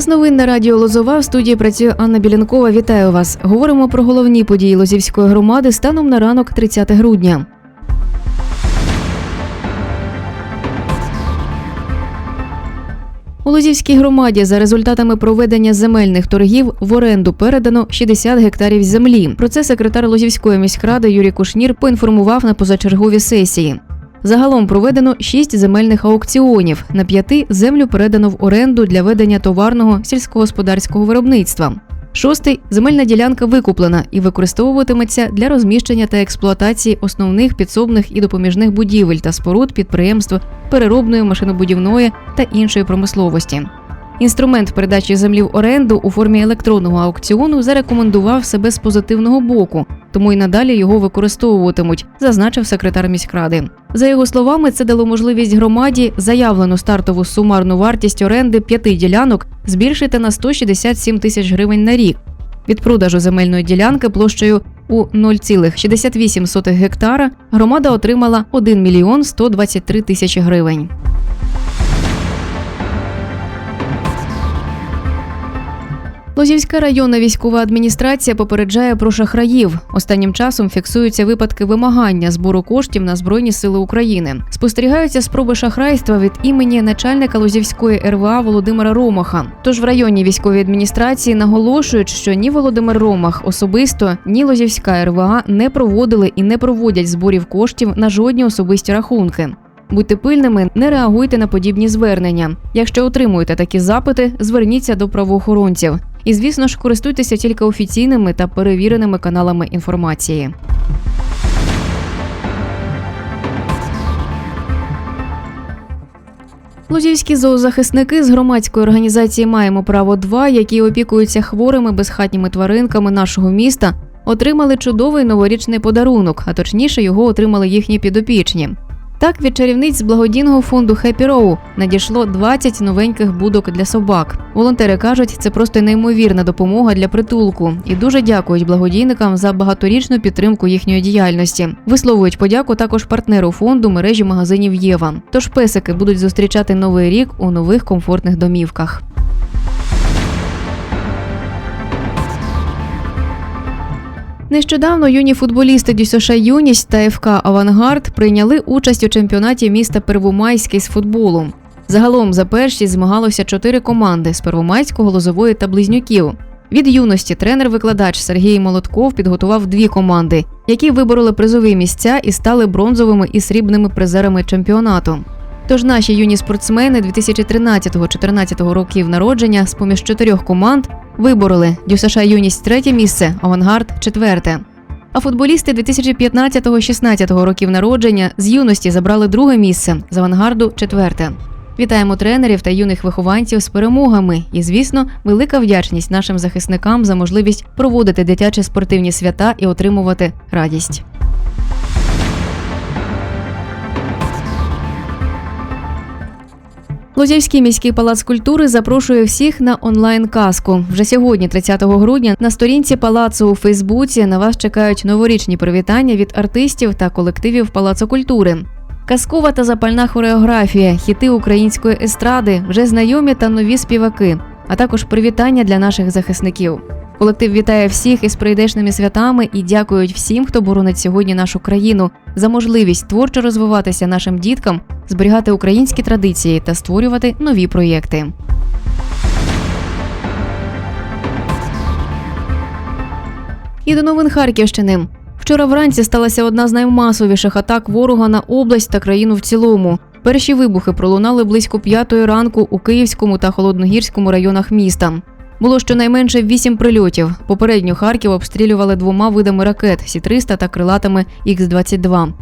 Час новин на радіо Лозова в студії працює Анна Білянкова. Вітаю вас. Говоримо про головні події Лозівської громади станом на ранок 30 грудня. У Лозівській громаді за результатами проведення земельних торгів в оренду передано 60 гектарів землі. Про це секретар Лозівської міськради Юрій Кушнір поінформував на позачерговій сесії. Загалом проведено 6 земельних аукціонів. На п'яти землю передано в оренду для ведення товарного сільськогосподарського виробництва. Шостий земельна ділянка викуплена і використовуватиметься для розміщення та експлуатації основних підсобних і допоміжних будівель та споруд підприємств переробної, машинобудівної та іншої промисловості. Інструмент передачі землі в оренду у формі електронного аукціону зарекомендував себе з позитивного боку, тому й надалі його використовуватимуть, зазначив секретар міськради. За його словами, це дало можливість громаді заявлену стартову сумарну вартість оренди п'яти ділянок збільшити на 167 тисяч гривень на рік. Від продажу земельної ділянки площею у 0,68 гектара громада отримала 1 мільйон 123 тисячі гривень. Лозівська районна військова адміністрація попереджає про шахраїв. Останнім часом фіксуються випадки вимагання збору коштів на Збройні Сили України. Спостерігаються спроби шахрайства від імені начальника Лозівської РВА Володимира Ромаха. Тож в районній військовій адміністрації наголошують, що ні Володимир Ромах особисто, ні Лозівська РВА не проводили і не проводять зборів коштів на жодні особисті рахунки. Будьте пильними, не реагуйте на подібні звернення. Якщо отримуєте такі запити, зверніться до правоохоронців. І, звісно ж, користуйтеся тільки офіційними та перевіреними каналами інформації. Лозівські зоозахисники з громадської організації Маємо право 2 які опікуються хворими безхатніми тваринками нашого міста, отримали чудовий новорічний подарунок, а точніше його отримали їхні підопічні. Так, від чарівниць з благодійного фонду Happy Row надійшло 20 новеньких будок для собак. Волонтери кажуть, це просто неймовірна допомога для притулку і дуже дякують благодійникам за багаторічну підтримку їхньої діяльності. Висловують подяку також партнеру фонду мережі магазинів Єва. Тож песики будуть зустрічати новий рік у нових комфортних домівках. Нещодавно юні футболісти ДЮСШ Юність та ФК Авангард прийняли участь у чемпіонаті міста Первомайський з футболу. Загалом за першість змагалося чотири команди з Первомайського, Лозової та Близнюків. Від юності тренер-викладач Сергій Молотков підготував дві команди, які вибороли призові місця і стали бронзовими і срібними призерами чемпіонату. Тож наші юні спортсмени 2013-14 років народження з поміж чотирьох команд вибороли ДЮСШ Юність третє місце, Авангард четверте. А футболісти 2015-16 років народження з юності забрали друге місце, з авангарду четверте. Вітаємо тренерів та юних вихованців з перемогами. І, звісно, велика вдячність нашим захисникам за можливість проводити дитячі спортивні свята і отримувати радість. Лозівський міський палац культури запрошує всіх на онлайн-казку. Вже сьогодні, 30 грудня, на сторінці палацу у Фейсбуці на вас чекають новорічні привітання від артистів та колективів Палацу культури. Казкова та запальна хореографія, хіти української естради, вже знайомі та нові співаки, а також привітання для наших захисників. Колектив вітає всіх із прийдешними святами і дякують всім, хто боронить сьогодні нашу країну за можливість творчо розвиватися нашим діткам, зберігати українські традиції та створювати нові проєкти. І до новин Харківщини. Вчора вранці сталася одна з наймасовіших атак ворога на область та країну в цілому. Перші вибухи пролунали близько п'ятої ранку у Київському та Холодногірському районах міста. Було щонайменше вісім прильотів. Попередньо Харків обстрілювали двома видами ракет Сі-300 та крилатами Х-22.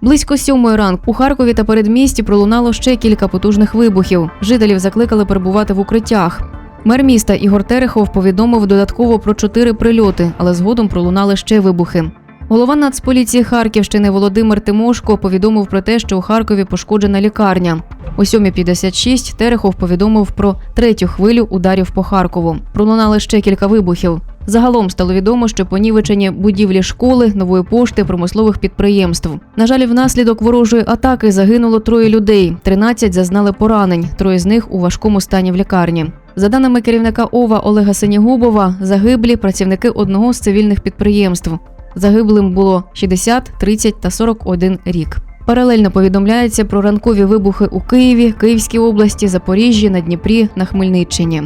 Близько сьомої ранку у Харкові та передмісті пролунало ще кілька потужних вибухів. Жителів закликали перебувати в укриттях. Мер міста Ігор Терехов повідомив додатково про чотири прильоти, але згодом пролунали ще вибухи. Голова Нацполіції Харківщини Володимир Тимошко повідомив про те, що у Харкові пошкоджена лікарня. О 7.56 Терехов повідомив про третю хвилю ударів по Харкову. Пролунали ще кілька вибухів. Загалом стало відомо, що понівечені будівлі школи, нової пошти, промислових підприємств. На жаль, внаслідок ворожої атаки загинуло троє людей. 13 зазнали поранень. Троє з них у важкому стані в лікарні. За даними керівника ОВА Олега Синігубова, загиблі працівники одного з цивільних підприємств. Загиблим було 60, 30 та 41 рік. Паралельно повідомляється про ранкові вибухи у Києві, Київській області, Запоріжжі, на Дніпрі, на Хмельниччині.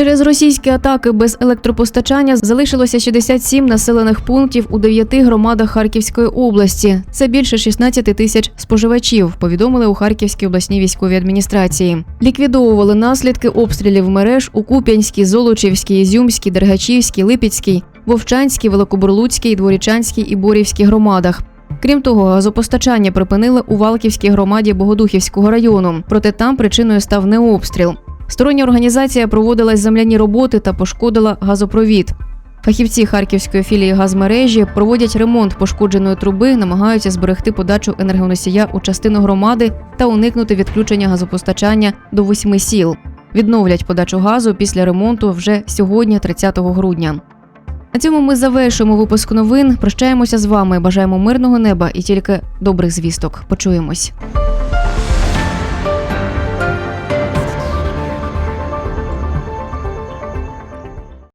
Через російські атаки без електропостачання залишилося 67 населених пунктів у 9 громадах Харківської області. Це більше 16 тисяч споживачів. Повідомили у Харківській обласній військовій адміністрації. Ліквідовували наслідки обстрілів мереж у Куп'янській, Золочівській, Ізюмській, Дергачівській, Липецькій, Вовчанській, Великобурлуцькій, Дворічанській і Борівській громадах. Крім того, газопостачання припинили у Валківській громаді Богодухівського району. Проте там причиною став не обстріл. Стороння організація проводила земляні роботи та пошкодила газопровід. Фахівці харківської філії газмережі проводять ремонт пошкодженої труби, намагаються зберегти подачу енергоносія у частину громади та уникнути відключення газопостачання до восьми сіл. Відновлять подачу газу після ремонту вже сьогодні, 30 грудня. На цьому ми завершуємо випуск новин. Прощаємося з вами. Бажаємо мирного неба і тільки добрих звісток. Почуємось.